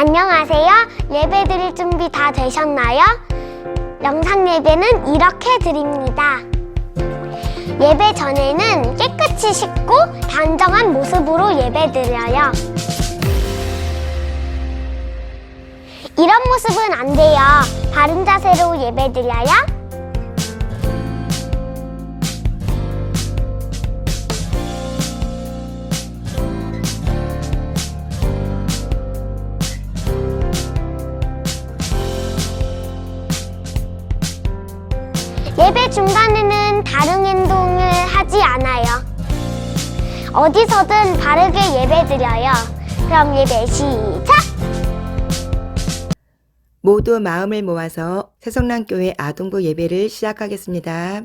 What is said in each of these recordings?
안녕하세요. 예배 드릴 준비 다 되셨나요? 영상 예배는 이렇게 드립니다. 예배 전에는 깨끗이 씻고 단정한 모습으로 예배 드려요. 이런 모습은 안 돼요. 바른 자세로 예배 드려요. 예배 중간에는 다른 행동을 하지 않아요. 어디서든 바르게 예배 드려요. 그럼 예배 시작! 모두 마음을 모아서 새성남교회 아동부 예배를 시작하겠습니다.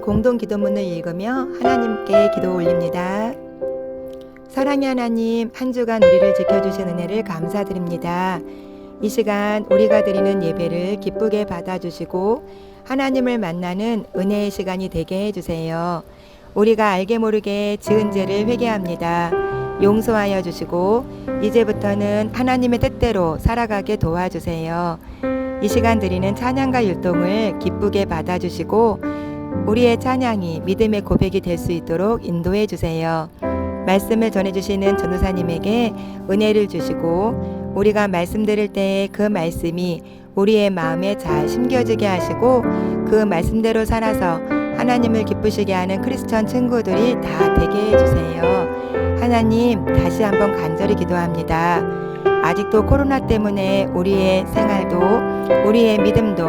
공동 기도문을 읽으며 하나님께 기도 올립니다. 사랑의 하나님, 한 주간 우리를 지켜주신 은혜를 감사드립니다. 이 시간 우리가 드리는 예배를 기쁘게 받아주시고 하나님을 만나는 은혜의 시간이 되게 해주세요. 우리가 알게 모르게 지은 죄를 회개합니다. 용서하여 주시고 이제부터는 하나님의 뜻대로 살아가게 도와주세요. 이 시간 드리는 찬양과 율동을 기쁘게 받아주시고 우리의 찬양이 믿음의 고백이 될 수 있도록 인도해 주세요. 말씀을 전해주시는 전도사님에게 은혜를 주시고 우리가 말씀 들을 때에 그 말씀이 우리의 마음에 잘 심겨지게 하시고 그 말씀대로 살아서 하나님을 기쁘시게 하는 크리스천 친구들이 다 되게 해주세요. 하나님 다시 한번 간절히 기도합니다. 아직도 코로나 때문에 우리의 생활도 우리의 믿음도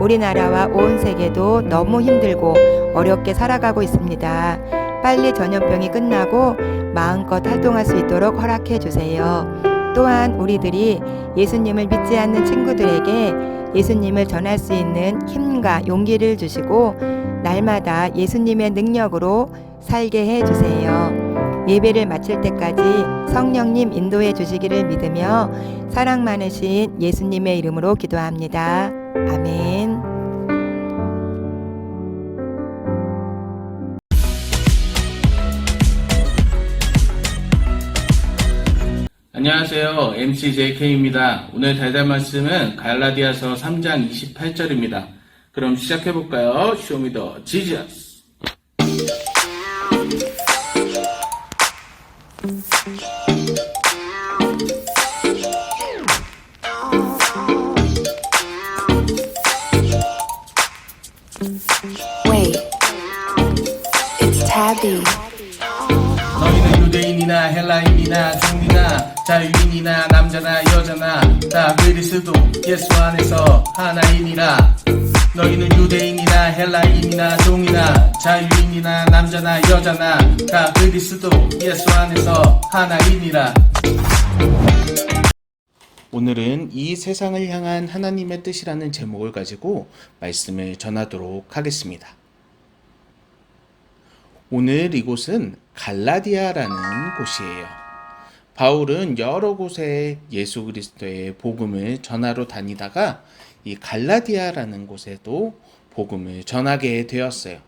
우리나라와 온 세계도 너무 힘들고 어렵게 살아가고 있습니다. 빨리 전염병이 끝나고 마음껏 활동할 수 있도록 허락해 주세요. 또한 우리들이 예수님을 믿지 않는 친구들에게 예수님을 전할 수 있는 힘과 용기를 주시고 날마다 예수님의 능력으로 살게 해 주세요. 예배를 마칠 때까지 성령님 인도해 주시기를 믿으며 사랑 많으신 예수님의 이름으로 기도합니다. 아멘. 안녕하세요. MC JK입니다. 오늘 달달 말씀은 갈라디아서 3장 28절입니다. 그럼 시작해 볼까요? 쇼미더 지저스. 헬라인이나 종이나 자유인이나 남자나 여자나 다 그리스도 예수 안에서 하나이니라 너희는 유대인이나 헬라인이나 종이나 자유인이나 남자나 여자나 다 그리스도 예수 안에서 하나이니라 오늘은 이 세상을 향한 하나님의 뜻이라는 제목을 가지고 말씀을 전하도록 하겠습니다. 오늘 이곳은 갈라디아라는 곳이에요. 바울은 여러 곳에 예수 그리스도의 복음을 전하러 다니다가 이 갈라디아라는 곳에도 복음을 전하게 되었어요.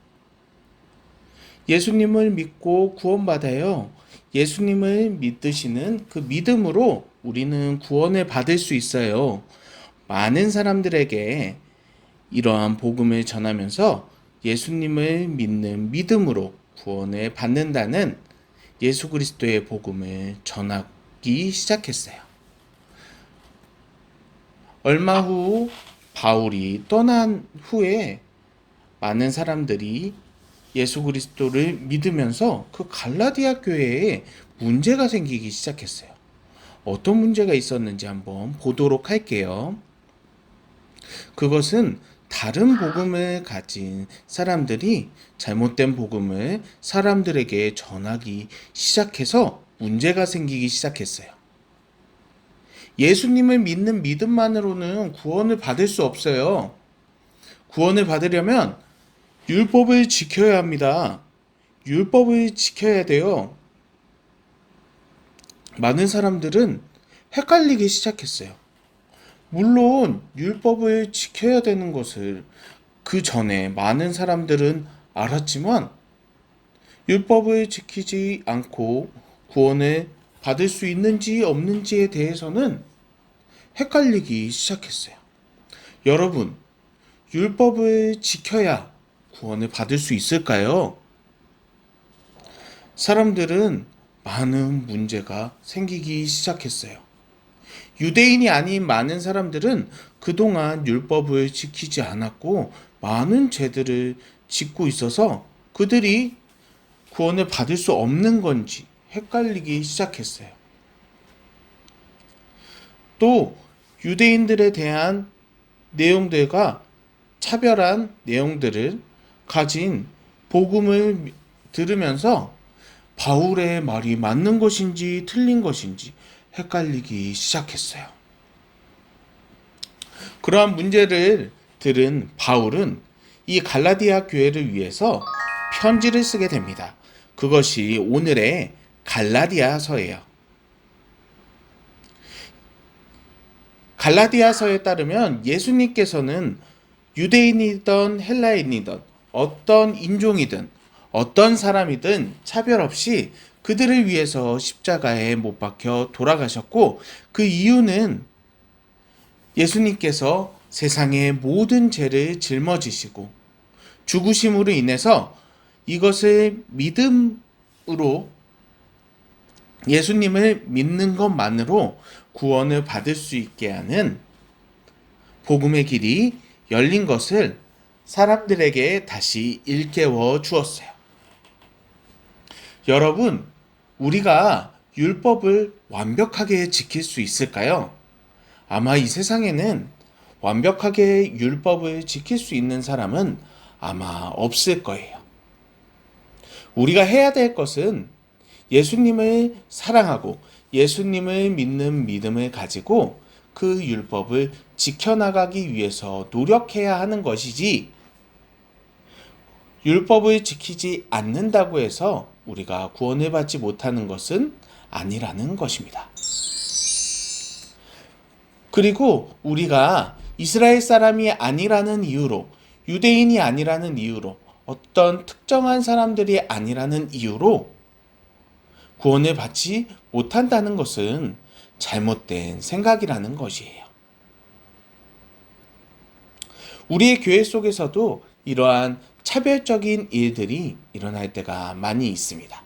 예수님을 믿고 구원받아요. 예수님을 믿으시는 그 믿음으로 우리는 구원을 받을 수 있어요. 많은 사람들에게 이러한 복음을 전하면서 예수님을 믿는 믿음으로 구원을 받는다는 예수 그리스도의 복음을 전하기 시작했어요. 얼마 후 바울이 떠난 후에 많은 사람들이 예수 그리스도를 믿으면서 그 갈라디아 교회에 문제가 생기기 시작했어요. 어떤 문제가 있었는지 한번 보도록 할게요. 그것은 다른 복음을 가진 사람들이 잘못된 복음을 사람들에게 전하기 시작해서 문제가 생기기 시작했어요. 예수님을 믿는 믿음만으로는 구원을 받을 수 없어요. 구원을 받으려면 율법을 지켜야 합니다. 율법을 지켜야 돼요. 많은 사람들은 헷갈리기 시작했어요. 물론 율법을 지켜야 되는 것을 그 전에 많은 사람들은 알았지만 율법을 지키지 않고 구원을 받을 수 있는지 없는지에 대해서는 헷갈리기 시작했어요. 여러분, 율법을 지켜야 구원을 받을 수 있을까요? 사람들은 많은 문제가 생기기 시작했어요. 유대인이 아닌 많은 사람들은 그동안 율법을 지키지 않았고 많은 죄들을 짓고 있어서 그들이 구원을 받을 수 없는 건지 헷갈리기 시작했어요. 또 유대인들에 대한 내용들과 차별한 내용들을 가진 복음을 들으면서 바울의 말이 맞는 것인지 틀린 것인지 헷갈리기 시작했어요. 그러한 문제를 들은 바울은 이 갈라디아 교회를 위해서 편지를 쓰게 됩니다. 그것이 오늘의 갈라디아서예요. 갈라디아서에 따르면 예수님께서는 유대인이든 헬라인이든 어떤 인종이든 어떤 사람이든 차별 없이 그들을 위해서 십자가에 못 박혀 돌아가셨고 그 이유는 예수님께서 세상의 모든 죄를 짊어지시고 죽으심으로 인해서 이것을 믿음으로 예수님을 믿는 것만으로 구원을 받을 수 있게 하는 복음의 길이 열린 것을 사람들에게 다시 일깨워 주었어요. 여러분, 우리가 율법을 완벽하게 지킬 수 있을까요? 아마 이 세상에는 완벽하게 율법을 지킬 수 있는 사람은 아마 없을 거예요. 우리가 해야 될 것은 예수님을 사랑하고 예수님을 믿는 믿음을 가지고 그 율법을 지켜나가기 위해서 노력해야 하는 것이지, 율법을 지키지 않는다고 해서 우리가 구원을 받지 못하는 것은 아니라는 것입니다. 그리고 우리가 이스라엘 사람이 아니라는 이유로, 유대인이 아니라는 이유로, 어떤 특정한 사람들이 아니라는 이유로 구원을 받지 못한다는 것은 잘못된 생각이라는 것이에요. 우리의 교회 속에서도 이러한 차별적인 일들이 일어날 때가 많이 있습니다.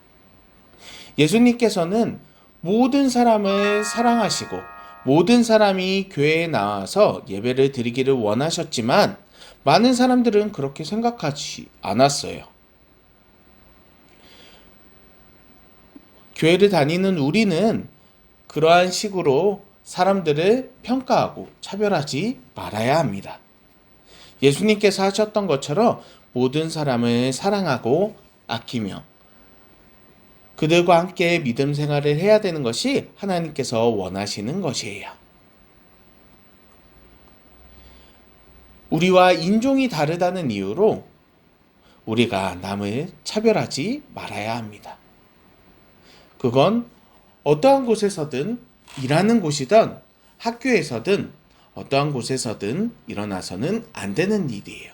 예수님께서는 모든 사람을 사랑하시고 모든 사람이 교회에 나와서 예배를 드리기를 원하셨지만 많은 사람들은 그렇게 생각하지 않았어요. 교회를 다니는 우리는 그러한 식으로 사람들을 평가하고 차별하지 말아야 합니다. 예수님께서 하셨던 것처럼 모든 사람을 사랑하고 아끼며 그들과 함께 믿음 생활을 해야 되는 것이 하나님께서 원하시는 것이에요. 우리와 인종이 다르다는 이유로 우리가 남을 차별하지 말아야 합니다. 그건 어떠한 곳에서든 일하는 곳이든 학교에서든 어떠한 곳에서든 일어나서는 안 되는 일이에요.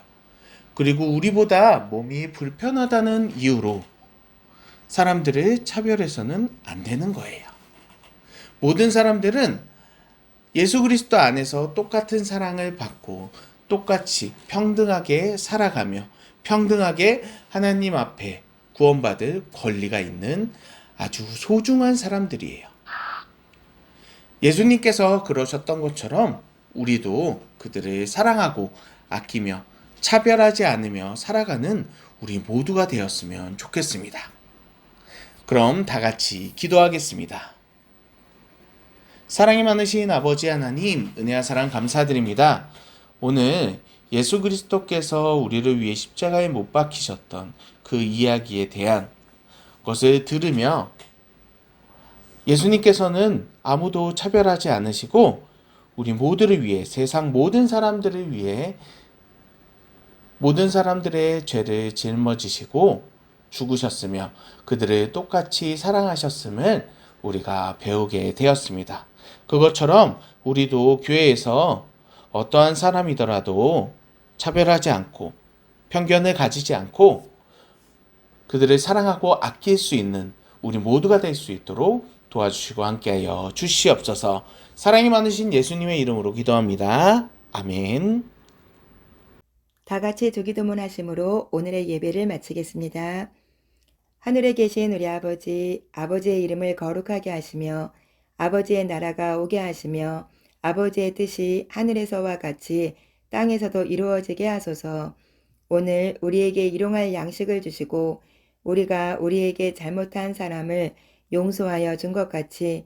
그리고 우리보다 몸이 불편하다는 이유로 사람들을 차별해서는 안 되는 거예요. 모든 사람들은 예수 그리스도 안에서 똑같은 사랑을 받고 똑같이 평등하게 살아가며 평등하게 하나님 앞에 구원받을 권리가 있는 아주 소중한 사람들이에요. 예수님께서 그러셨던 것처럼 우리도 그들을 사랑하고 아끼며 차별하지 않으며 살아가는 우리 모두가 되었으면 좋겠습니다. 그럼 다 같이 기도하겠습니다. 사랑이 많으신 아버지 하나님, 은혜와 사랑 감사드립니다. 오늘 예수 그리스도께서 우리를 위해 십자가에 못 박히셨던 그 이야기에 대한 것을 들으며 예수님께서는 아무도 차별하지 않으시고 우리 모두를 위해 세상 모든 사람들을 위해 모든 사람들의 죄를 짊어지시고 죽으셨으며 그들을 똑같이 사랑하셨음을 우리가 배우게 되었습니다. 그것처럼 우리도 교회에서 어떠한 사람이더라도 차별하지 않고 편견을 가지지 않고 그들을 사랑하고 아낄 수 있는 우리 모두가 될 수 있도록 도와주시고 함께하여 주시옵소서. 사랑이 많으신 예수님의 이름으로 기도합니다. 아멘. 다 같이 두기도문 하심으로 오늘의 예배를 마치겠습니다. 하늘에 계신 우리 아버지, 아버지의 이름을 거룩하게 하시며 아버지의 나라가 오게 하시며 아버지의 뜻이 하늘에서와 같이 땅에서도 이루어지게 하소서. 오늘 우리에게 일용할 양식을 주시고 우리가 우리에게 잘못한 사람을 용서하여 준 것 같이